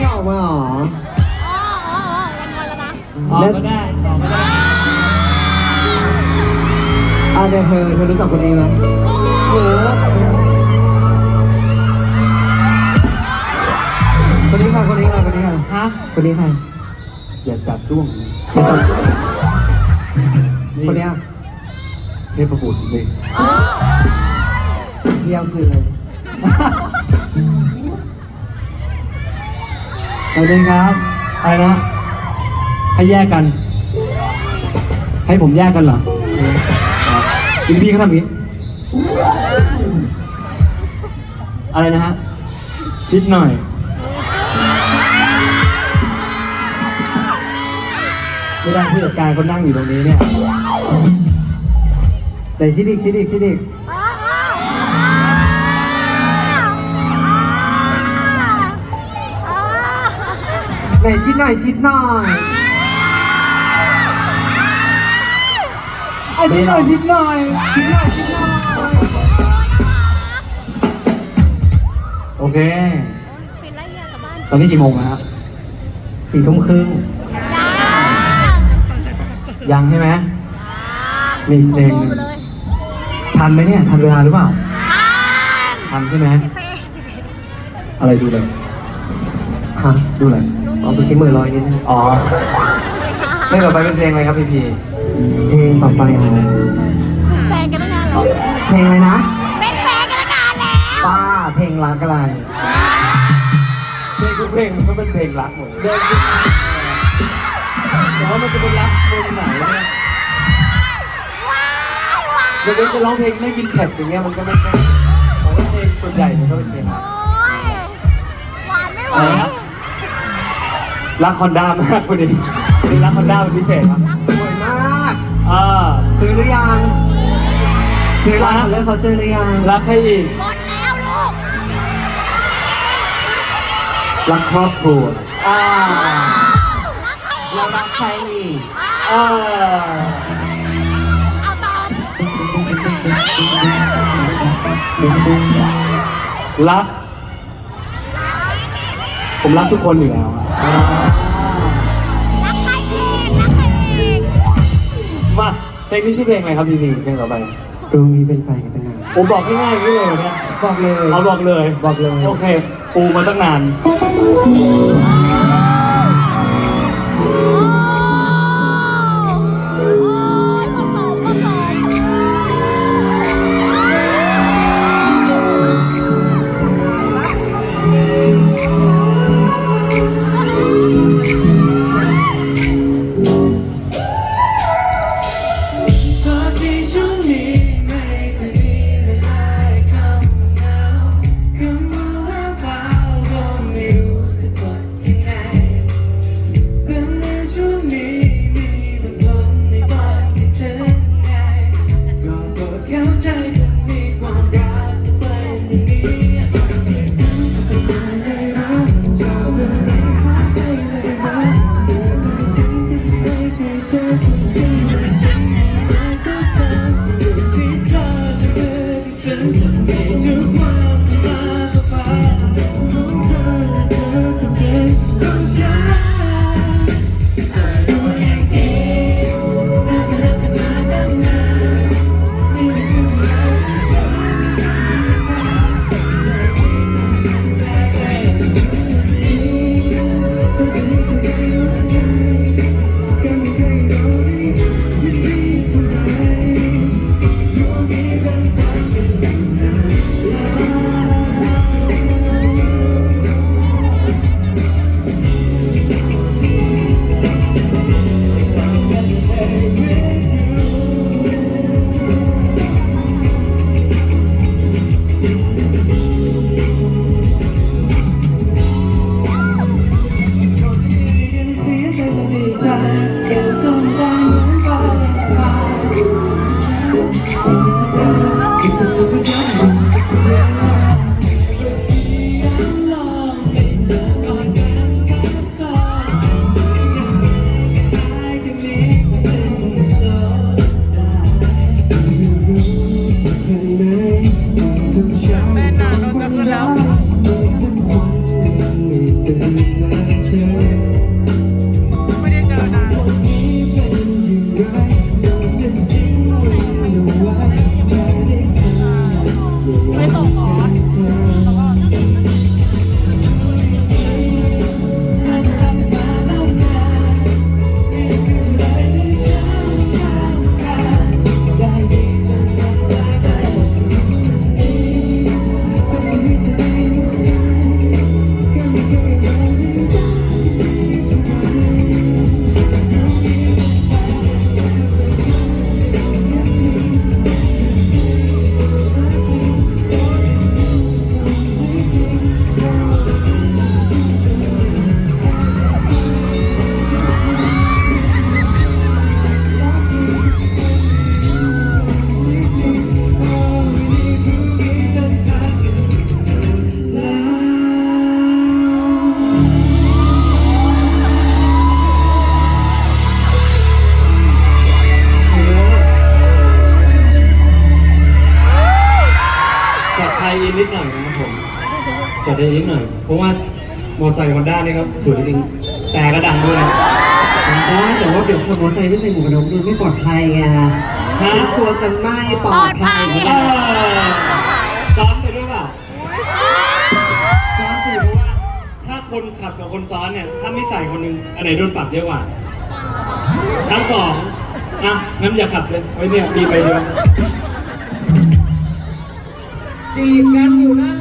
ไม่ออกมาหรออ๋ออ๋ออ๋อวันวันแล้วนะออกก็ได้ออกก็ได้อะเดี๋ยวเธอเธอรู้จักคนนี้ไหมโอ้โหคนนี้ใครคนนี้ใครคนนี้ใครฮะคนนี้ใครอย่าจับจ้วงไม่จำชื่อคนเนี้ยเทพบุตรสิอ๋อเที่ยวคือเลย สวัสดีครับอะไรนะให้แยกกัน ให้ผมแยกกันเหรอคุณพี่เขาทำอย่างนี้ อะไรนะฮะ ชิดหน่อย ไม่ได้ผู้จัดการเขานั่งอยู่ตรงนี้เนี่ยไหนชิดอีกชิดอีกชิดอีก ไหนชิดหน่อยชิดหน่อยอะชิดหน่อยชิดหน่อยชิดหน่อยชิดหน่อยโอเคปิดแล้วเฮียกลับบ้านตอนนี้กี่โมงนะครับสี่ทุ่มครึ่งยังยังใช่ไหมมีอีกเพลงหนึ่งเลยทันไหมเนี่ยทันเวลาหรือเปล่าทันทันใช่ไหมเป๊ะสิบเอ็ดอะไรดูเลยฮะดูเลย เอาไปกินมือลอยนิดนึงอ๋อเพลงต่อไปเป็นเพลงอะไรครับพี่พีเพลงต่อไปอะแฟนกันตั้งนานแล้วเพลงอะไรนะ เป็นแฟนกันตั้งนานแล้วป้าเพลงรักอะไรเพลงทุกเพลงมันก็เป็นเพลงรักหมดเลยแต่ว่ามันจะเป็นรักเพลงไหนเนี่ยจะเป็นจะร้องเพลงไม่กินแคปอย่างเงี้ยมันก็ไม่ใช่แต่ว่าเพลงส่วนใหญ่มันก็เป็นเพลงรักโอ้ยหวานไม่ไหว รักคอนด้ามากพอดีวันนี้รักคอนด้าเป็นพิเศษครับสวยมากอ่าซื้อหรือยัง ซื้อร้านของเลิฟเขาเจอหรือยัง รักใครอีก หมดแล้วลูก รักครอบครัวอ่ารักใครเรารักใครอีกอ่าเอาตอนรัก ผมรักทุกคนอยู่แล้วอ่ารักใครอีกรักใครอีกมาเพลงนี้ชื่อเพลงอะไรครับพี่พีเพลงต่อไปรู้งี้เป็นแฟนกันตั้งนานผมบอกง่ายๆอย่างนี้เลยเนี่ยบอกเลยเอาบอกเลยบอกเลย โอเค ปูมาตั้งนาน จอดได้นิดหน่อย เพราะว่ามอเตอร์ไซค์ฮอนด้านี่ครับสวยจริงๆแต่กระดังด้วยนะได้แต่ว่าเดี๋ยวขับมอเตอร์ไซค์ไม่ใส่หมวกกันน็อกมันไม่ปลอดภัยไงฮะฉันกลัวจะไม่ปลอดภัยเออซ้อนไปด้วยเปล่าซ้อนสิเพราะว่าถ้าคนขับกับคนซ้อนเนี่ย ถ้าไม่ใส่คนหนึงอันไหนโดนปรับเยอะกว่า ทั้งสองอะงั้นอย่าขับเลยไว้เนี่ยมีไปเดียว จีบกันอยู่นั่น